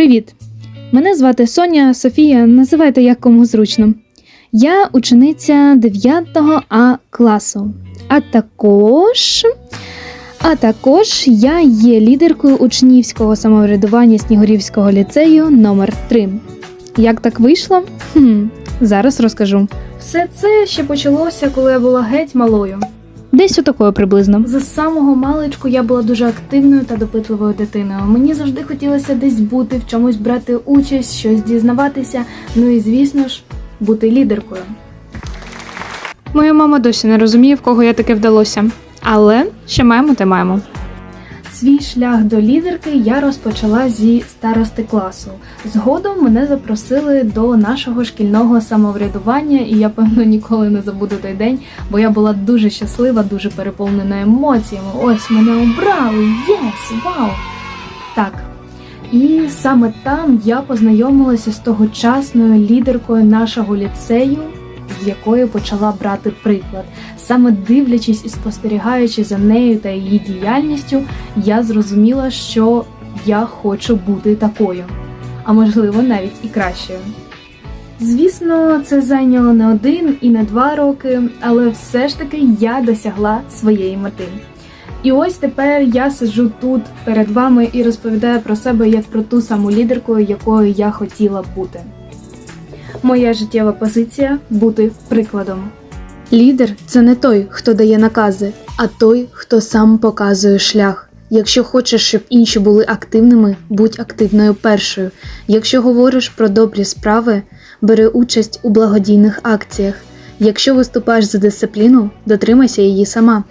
Привіт! Мене звати Соня Софія, називайте як кому зручно. Я учениця 9 А класу. А також. А також я є лідеркою учнівського самоврядування Снігурівського ліцею номер 3 Як так вийшло? Хм, зараз розкажу. Все це ще почалося, коли я була геть малою. Десь отакою приблизно. З самого маличку я була дуже активною та допитливою дитиною. Мені завжди хотілося десь бути, в чомусь брати участь, щось дізнаватися. Ну і звісно ж, бути лідеркою. Моя мама досі не розуміє, в кого я таке вдалося. Але ще маємо, те маємо. Свій шлях до лідерки я розпочала зі старости класу. Згодом мене запросили до нашого шкільного самоврядування, і я певно ніколи не забуду той день, бо я була дуже щаслива, дуже переповнена емоціями. Ось мене обрали! Єс! Вау! Так. І саме там я познайомилася з тогочасною лідеркою нашого ліцею, з якої почала брати приклад. Саме дивлячись і спостерігаючи за нею та її діяльністю, я зрозуміла, що я хочу бути такою, а можливо навіть і кращою. Звісно, це зайняло не один і не два роки, але все ж таки я досягла своєї мети. І ось тепер я сиджу тут перед вами і розповідаю про себе як про ту саму лідерку, якою я хотіла бути. Моя життєва позиція бути прикладом. Лідер це не той, хто дає накази, а той, хто сам показує шлях. Якщо хочеш, щоб інші були активними, будь активною першою. Якщо говориш про добрі справи, бери участь у благодійних акціях. Якщо виступаєш за дисципліну, дотримайся її сама.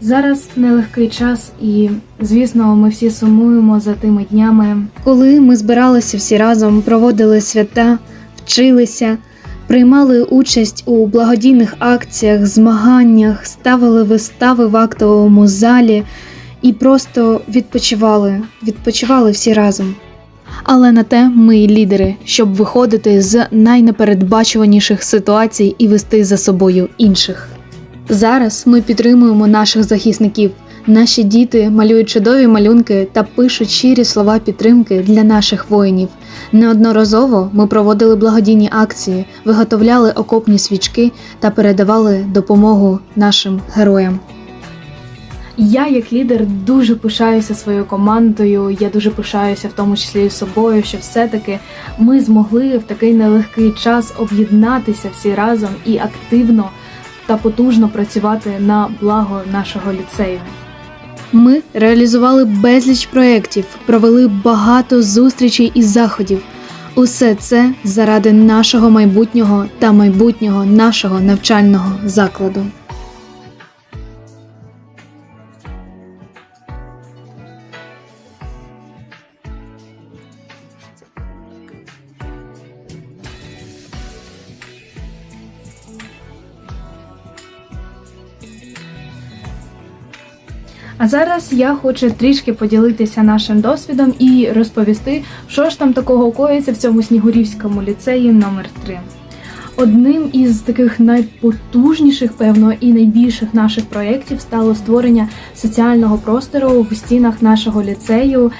Зараз нелегкий час, і звісно, ми всі сумуємо за тими днями, коли ми збиралися всі разом, проводили свята, вчилися, приймали участь у благодійних акціях, змаганнях, ставили вистави в актовому залі і просто відпочивали, відпочивали всі разом. Але на те ми й лідери, щоб виходити з найнепередбачуваніших ситуацій і вести за собою інших. Зараз ми підтримуємо наших захисників. Наші діти малюють чудові малюнки та пишуть щирі слова підтримки для наших воїнів. Неодноразово ми проводили благодійні акції, виготовляли окопні свічки та передавали допомогу нашим героям. Я, як лідер, дуже пишаюся своєю командою. Я дуже пишаюся, в тому числі і собою, що все-таки ми змогли в такий нелегкий час об'єднатися всі разом і активно та потужно працювати на благо нашого ліцею. Ми реалізували безліч проєктів, провели багато зустрічей і заходів. Усе це заради нашого майбутнього та майбутнього нашого навчального закладу. А зараз я хочу трішки поділитися нашим досвідом і розповісти, що ж там такого коїться в цьому Снігурівському ліцеї номер 3 Одним із таких найпотужніших, певно, і найбільших наших проєктів стало створення соціального простору в стінах нашого ліцею.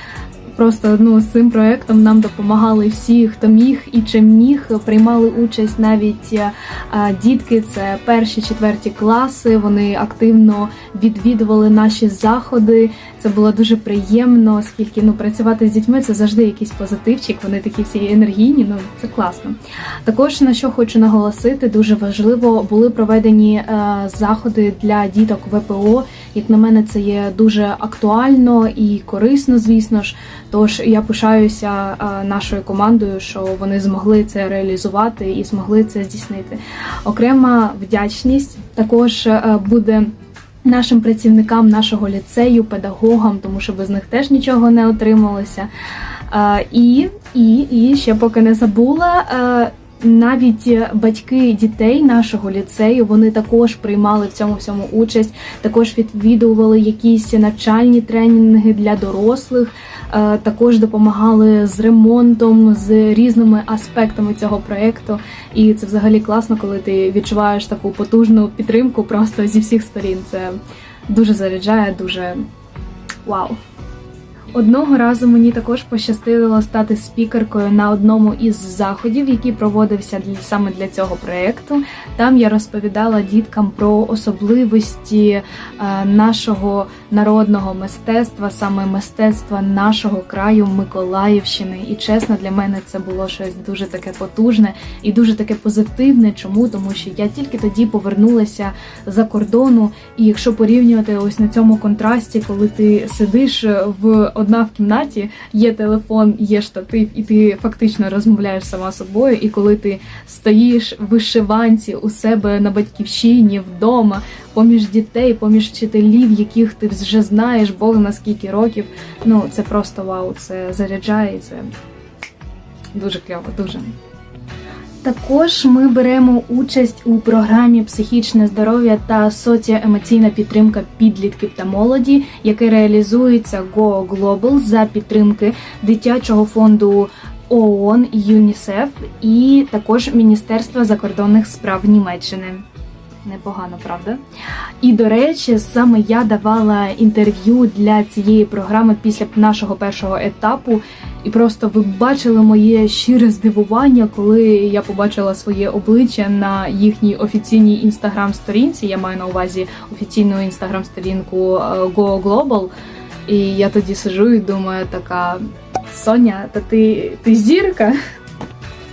Просто ну з цим проектом нам допомагали всі, хто міг і чим міг. Приймали участь навіть е, дітки. Це перші четверті класи. Вони активно відвідували наші заходи. Це було дуже приємно, оскільки ну працювати з дітьми це завжди якийсь позитивчик. Вони такі всі енергійні. Ну це класно. Також на що хочу наголосити, дуже важливо були проведені е, заходи для діток ВПО. Як на мене, це є дуже актуально і корисно, звісно ж. Тож я пишаюся е, нашою командою, що вони змогли це реалізувати і змогли це здійснити. Окрема вдячність також е, буде. Нашим працівникам нашого ліцею, педагогам, тому що без них теж нічого не отрималося. Е, І, і, і ще поки не забула. Е, навіть батьки дітей нашого ліцею вони також приймали в цьому всьому участь, також відвідували якісь навчальні тренінги для дорослих, е, також допомагали з ремонтом, з різними аспектами цього проєкту. І це взагалі класно, коли ти відчуваєш таку потужну підтримку просто зі всіх сторін. Це дуже заряджає, дуже вау. Одного разу мені також пощастило стати спікеркою на одному із заходів, який проводився для саме для цього проєкту. Там я розповідала діткам про особливості е, нашого народного мистецтва, саме мистецтва нашого краю Миколаївщини. І чесно, для мене це було щось дуже таке потужне і дуже таке позитивне. Чому? Тому що я тільки тоді повернулася за кордону, і якщо порівнювати ось на цьому контрасті, коли ти сидиш в одна в кімнаті, є телефон, є штатив, і ти фактично розмовляєш сама собою. І коли ти стоїш в вишиванці у себе на батьківщині вдома, поміж дітей, поміж вчителів, яких ти вже знаєш, Бог на скільки років, ну це просто вау, це заряджає, це дуже кльово, дуже. Також ми беремо участь у програмі Психічне здоров'я та соціоемоційна підтримка підлітків та молоді, яке реалізується Go Global за підтримки дитячого фонду ООН ЮНІСЕФ і також Міністерства закордонних справ Німеччини. Непогано, правда? І до речі, саме я давала інтерв'ю для цієї програми після нашого першого етапу. І просто ви бачили моє щире здивування, коли я побачила своє обличчя на їхній офіційній інстаграм-сторінці. Я маю на увазі офіційну інстаграм-сторінку е, Go Global. І я тоді сижу і думаю, така Соня, та ти, ти зірка?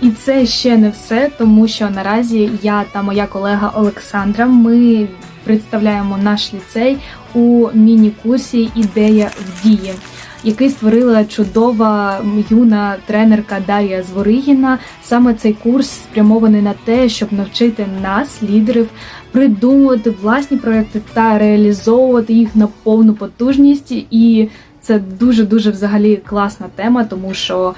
І це ще не все, тому що наразі я та моя колега Олександра ми представляємо наш ліцей у міні-курсі Ідея в дії, який створила чудова юна тренерка Дар'я Зворигіна. Саме цей курс спрямований на те, щоб навчити нас, лідерів, придумувати власні проекти та реалізовувати їх на повну потужність. І це дуже дуже взагалі класна тема, тому що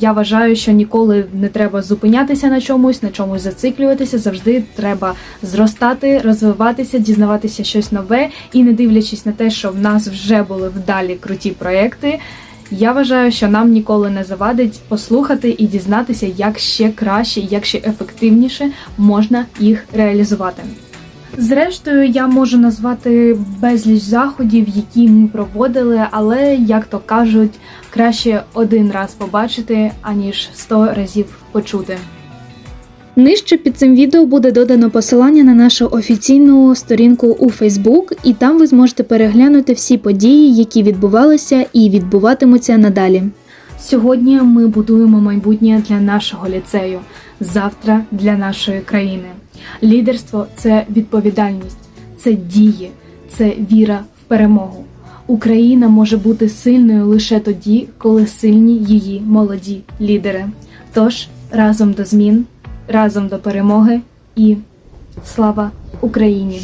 я вважаю, що ніколи не треба зупинятися на чомусь, на чомусь зациклюватися. Завжди треба зростати, розвиватися, дізнаватися щось нове і не дивлячись на те, що в нас вже були вдалі круті проекти. Я вважаю, що нам ніколи не завадить послухати і дізнатися, як ще краще, як ще ефективніше можна їх реалізувати. Зрештою, я можу назвати безліч заходів, які ми проводили, але як то кажуть, краще один раз побачити, аніж сто разів почути. Нижче під цим відео буде додано посилання на нашу офіційну сторінку у Facebook, і там ви зможете переглянути всі події, які відбувалися і відбуватимуться надалі. Сьогодні ми будуємо майбутнє для нашого ліцею, завтра для нашої країни. Лідерство це відповідальність, це дії, це віра в перемогу. Україна може бути сильною лише тоді, коли сильні її молоді лідери. Тож разом до змін, разом до перемоги і слава Україні!